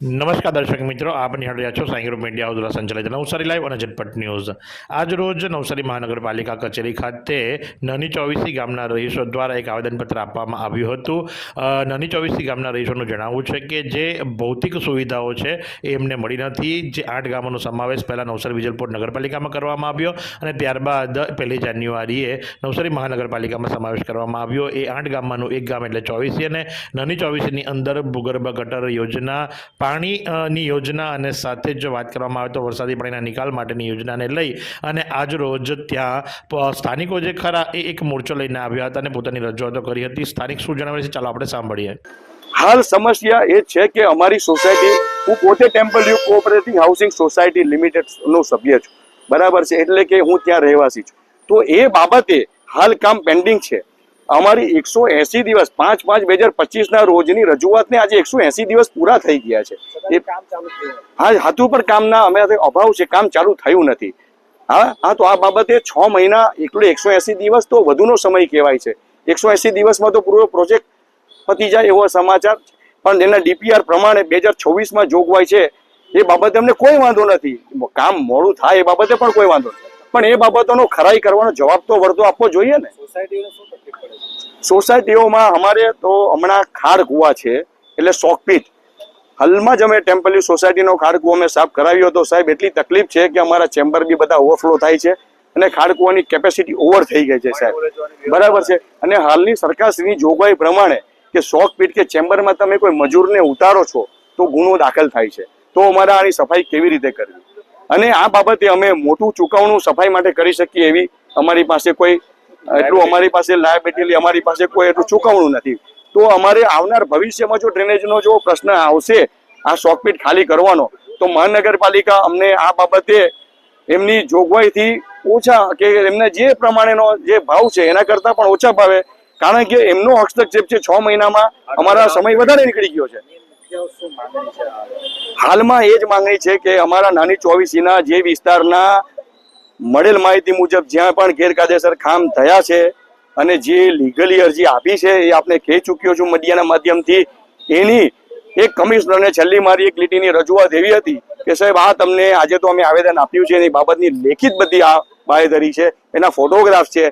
નમસ્કાર દર્શક મિત્રો, આપ નિહાળી છો સાઈ મીડિયા દ્વારા સંચાલિત નવસારી લાઈવ અને ઝટપટ ન્યૂઝ. આજ રોજ નવસારી મહાનગરપાલિકા કચેરી ખાતે નાની ચોવીસી ગામના રહીશો દ્વારા એક આવેદનપત્ર આપવામાં આવ્યું હતું. નાની ચોવીસી ગામના રહીશોનું જણાવવું છે કે જે ભૌતિક સુવિધાઓ છે એ એમને મળી નથી. જે આઠ ગામોનો સમાવેશ પહેલાં નવસારી વિજલપોર નગરપાલિકામાં કરવામાં આવ્યો અને ત્યારબાદ પહેલી જાન્યુઆરીએ નવસારી મહાનગરપાલિકામાં સમાવેશ કરવામાં આવ્યો. એ આઠ ગામમાંનું એક ગામ એટલે ચોવીસી અને નાની ચોવીસીની અંદર ભૂગર્ભ ગટર યોજના પાણીની યોજના અને સાથે જ વાત કરવામાં આવે તો વરસાદી પાણીના નિકાલ માટેની યોજનાને લઈ અને આજ રોજ ત્યાં સ્થાનિકો જે ખરા એ એક મોરચો લઈને આવ્યા હતા અને પોતાની રજૂઆતો કરી હતી. સ્થાનિક શું જણાવે છે? ચાલો આપણે સાંભળીએ. હાલ સમસ્યા એ છે કે અમારી સોસાયટી, હું પોતે temple U cooperative housing society limited નો સભ્ય છું. બરાબર છે? એટલે કે હું ત્યાં રહેવાસી છું. તો એ બાબતે હાલ કામ પેન્ડિંગ છે. અમારી એકસો એસી દિવસ પાંચ પાંચ બે હજાર પચીસ ના રોજની રજૂઆતને આજે એકસો એસી દિવસ પૂરા થઈ ગયા છે. એ હા હાથું પર કામના અમે અભાવ છે કામ ચાલુ થયું નથી. હા હા તો આ બાબતે છ મહિના એકલો એકસો એસી દિવસ તો વધુનો સમય કહેવાય છે. એકસો એસી દિવસમાં તો પૂરો પ્રોજેક્ટ પતી જાય એવો સમાચાર પણ એના ડીપીઆર પ્રમાણે બે હજાર છવ્વીસમાં જોગવાઈ છે એ બાબતે અમને કોઈ વાંધો નથી. કામ મોડું થાય એ બાબતે પણ કોઈ વાંધો નથી. પણ એ બાબતોનો ખરાઈ કરવાનો જવાબ તો વર્ધો આપવો જોઈએ ને. સોસાયટીઓમાં અમારે તો હમણાં ખાડ કુવા છે એટલે સોકપીટ હાલમાં જ અમે ટેમ્પલી સોસાયટીનો ખાડ કુવો અમે સાફ કરાવ્યો હતો. સાહેબ એટલી તકલીફ છે કે અમારા ચેમ્બર બી બધા ઓવરફ્લો થાય છે અને ખાડ કુવાની કેપેસિટી ઓવર થઈ ગઈ છે સાહેબ. બરાબર છે. અને હાલની સરકારશ્રીની જોગવાઈ પ્રમાણે કે શોક પીટ કે ચેમ્બરમાં તમે કોઈ મજૂરને ઉતારો છો તો ગુનો દાખલ થાય છે. તો અમારે આની સફાઈ કેવી રીતે કરવી? અને આ બાબતે અમે મોટું ચુકવણું સફાઈ માટે કરી શકીએ એવી અમારી પાસે કોઈ એટલું અમારી પાસે લાયબિલિટી અમારી પાસે કોઈ એટલું ચુકવણું નથી. તો અમારે આવનાર ભવિષ્યમાં જો ડ્રેનેજનો જો પ્રશ્ન આવશે આ શોકપીટ ખાલી કરવાનો તો મહાનગરપાલિકા અમને આ બાબતે એમની જોગવાઈથી ઓછા કે એમને જે પ્રમાણેનો જે ભાવ છે એના કરતાં પણ ઓછા ભાવે. કારણ કે એમનો હસ્તક્ષેપ છે છ મહિનામાં અમારા સમય વધારે નીકળી ગયો છે. હાલમાં એ જ માંગણી છે કે અમારા નાની ચોવીસીના જે વિસ્તારના મળેલ માહિતી મુજબ જ્યાં પણ ગેરકાયદેસર કામ થયા છે અને જે લીગલી અરજી આપી છે એ આપને કહી ચૂક્યો છું મીડિયાના માધ્યમથી, એની એક કમિશનરને છેલ્લી મારી એક લીટીની રજૂઆત એવી હતી કે સાહેબ, આ તમને આજે તો અમે આવેદન આપ્યું છે એની બાબતની લેખિત બધી આ બાહેધરી છે, એના ફોટોગ્રાફ છે.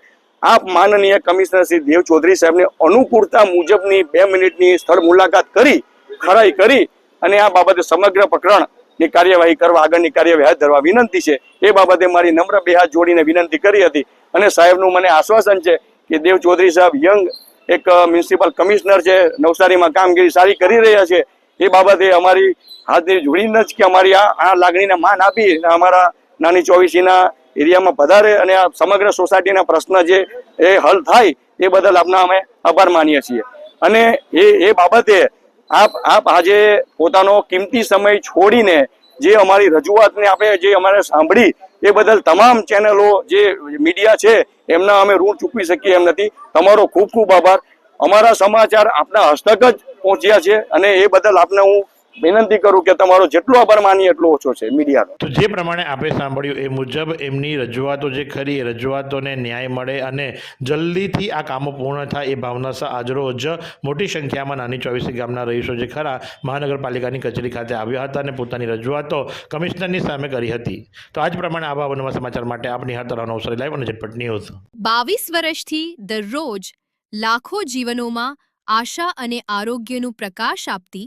આપ માનનીય કમિશનર શ્રી દેવ ચૌધરી સાહેબને અનુકૂળતા મુજબની બે મિનિટની સ્થળ મુલાકાત કરી ખરાઈ કરી અને આ બાબતે સમગ્ર પ્રકરણની કાર્યવાહી કરવા, આગળની કાર્યવાહી હાથ ધરવા વિનંતી છે. એ બાબતે મારી નમ્ર બે હાથ જોડીને વિનંતી કરી હતી. અને સાહેબનું મને આશ્વાસન છે કે દેવ ચૌધરી સાહેબ યંગ એક મ્યુનિસિપલ કમિશનર છે, નવસારીમાં કામગીરી સારી કરી રહ્યા છે. એ બાબતે અમારી હાથની જોડીને જ કે અમારી આ આ લાગણીને માન આપી અમારા નાની ચોવીસીના એરિયામાં વધારે અને આ સમગ્ર સોસાયટીના પ્રશ્ન જે એ હલ થાય એ બદલ આપના અમે આભાર માનીએ છીએ. અને એ એ બાબતે આપ આપ આજે પોતાનો કિંમતી સમય છોડીને જે અમારી રજૂઆતને આપણે જે અમારે સાંભળી, એ બદલ તમામ ચેનલો જે મીડિયા છે, એમના અમે ઋણ ચૂકવી શકીએ એમ નથી. તમારો ખૂબ ખૂબ આભાર. અમારા સમાચાર આપના હસ્તક જ પહોંચ્યા છે અને એ બદલ આપને હું વિનંતી કરું કે તમારો જેટલો આભાર માની એટલો ઓછો છે મીડિયાનો. તો જે પ્રમાણે આપણે સાંભળ્યું એ મુજબ એમની રજૂઆતો જે ખરી એ રજૂઆતોને ન્યાય મળે અને જલ્દીથી આ કામો પૂર્ણ થાય એ ભાવના સહ આજરોજ મોટી સંખ્યામાં નાની ચોવીસી ગામના રહીશો જે ખરા મહાનગરપાલિકાની કચેરી ખાતે આવ્યા હતા અને પોતાની રજૂઆતો કમિશનરની સામે કરી હતી. તો આજ પ્રમાણે આવા નવા સમાચાર માટે આપ નિહાળતા રહો અવસર લાઈવ અને ઝટપટ ન્યૂઝ. બાવીસ વર્ષથી દરરોજ લાખો જીવનોમાં આશા અને આરોગ્યનું પ્રકાશ આપતી